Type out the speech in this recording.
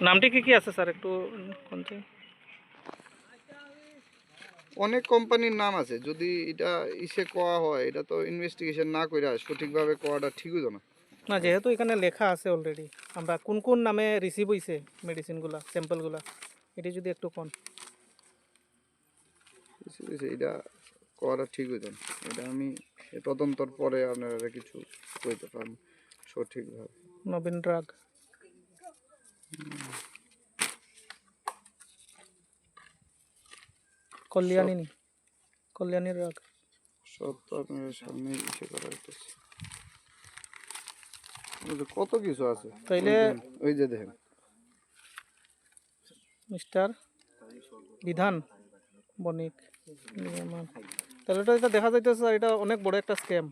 নামটি কি কি আছে স্যার? একটু কোনটি অনেক কোম্পানির নাম আছে যদি এটা ইসে কোয়া হয় এটা তো ইনভেস্টিগেশন না করে সঠিকভাবে কোয়াটা ঠিকই তো না না যেহেতু এখানে লেখা আছে অলরেডি আমরা কোন কোন নামে রিসিভ হয়েছে মেডিসিনগুলা স্যাম্পলগুলা এটি যদি একটু কোন। এটা কোয়াটা ঠিক হইতো না এটা আমি তদন্তর পরে আপনারা কিছু কইতে পারব সঠিকভাবে। নবীন ড্রাগ কল্যাণী কল্যাণীর রাগ। সব তো আপনার সামনে ইচ্ছে করা হইতেছে কত কিছু আছে। তাইলে- ওই যে দেখেন। মিস্টার বিধান বণিক তাহলে তো এটা দেখা যাইতেছে স্যার এটা অনেক বড় একটা স্ক্যাম